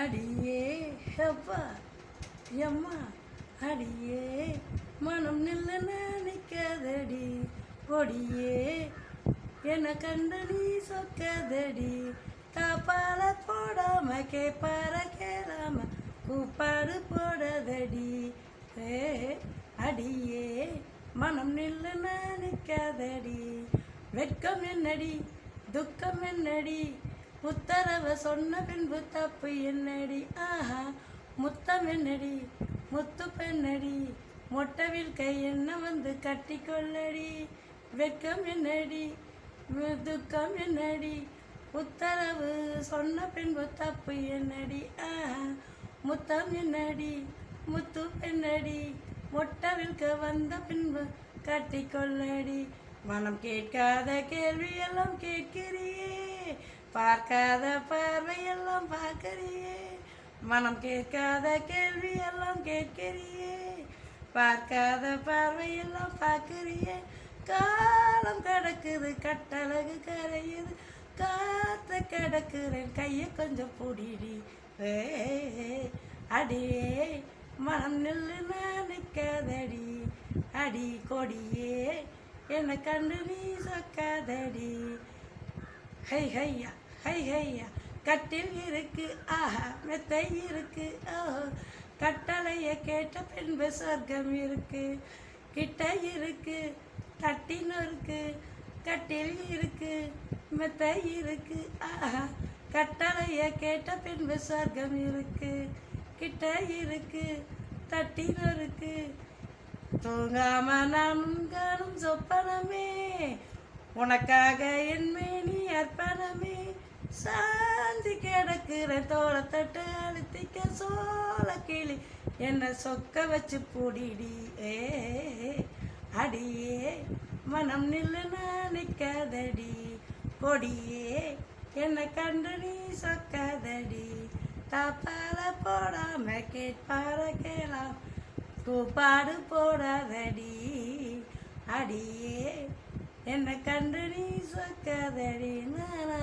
அடியே அப்பா எம்மா அடியே மனம் நில்ல நினைக்காதடி கொடியே என கண்ட நீ சொக்காதடி தாப்பால போடாம கேப்பார கேளாம கூப்பாடு போடாதடி. ஏ அடியே மனம் நில்ல நினைக்காதடி வெட்கம் என்னடி துக்கம் என்னடி உத்தரவை சொன்ன பின்பு தப்பு என்னடி? ஆஹா முத்தம் என்னடி? முத்து பெண்ணடி. மொட்டவில் கை என்ன வந்து கட்டி கொள்ளடி? வெட்கம் என்னடி? துக்கம் என்னடி? உத்தரவு சொன்ன பின்பு தப்பு என்னடி? ஆஹா முத்தம் என்னடி? முத்து பெண்ணடி. மொட்டவில்க வந்த பின்பு கட்டி கொள்ளடி. மனம் கேட்காத கேள்வி எல்லாம் கேட்கிறியே. பார்க்காத பார்வையெல்லாம் பார்க்கறியே. மனம் கேட்காத கேள்வி எல்லாம் கேட்கிறியே. பார்க்காத பார்வையெல்லாம் பார்க்கறியே. காலம் கிடக்குது கட்டழகு கரையுது. காத்த கிடக்குறேன் கையை கொஞ்சம் பிடிடி. அடியே மனம் நில்லு நிற்காதடி அடி கொடியே என்னை கண்டு நீ சொக்காதடி. ஹை ஹையா ஹை ஹையா. கட்டில் இருக்கு ஆஹா மெத்தை இருக்கு ஓஹோ. கட்டளையை கேட்ட பின்பு சொர்க்கம் இருக்கு. கிட்ட இருக்கு தட்டின் இருக்கு கட்டில் இருக்கு மெத்தை இருக்கு ஆஹா. கட்டளையை கேட்ட பின்பு சொர்க்கம் இருக்கு. கிட்ட இருக்கு தட்டின் இருக்கு தூங்காம நானும் காணும் சொப்பனமே. உனக்காக என் மேனி அர்ப்பணமே. சாந்தி கிடக்குற தோளத்தட்டு அழுத்திக்க சோள கிளி. என்னை சொக்க வச்சு பூடிடி ஏ அடியே. மனம் நில்லு நிற்காதடி கொடியே என்னை கண்டு நீ சொக்காதடி. தப்பால போடாம கேட்பார கேளாம். கூப்பாடு போடாதடி. அடியே என்னை கண்டு நீ சொக்காதடி. நானா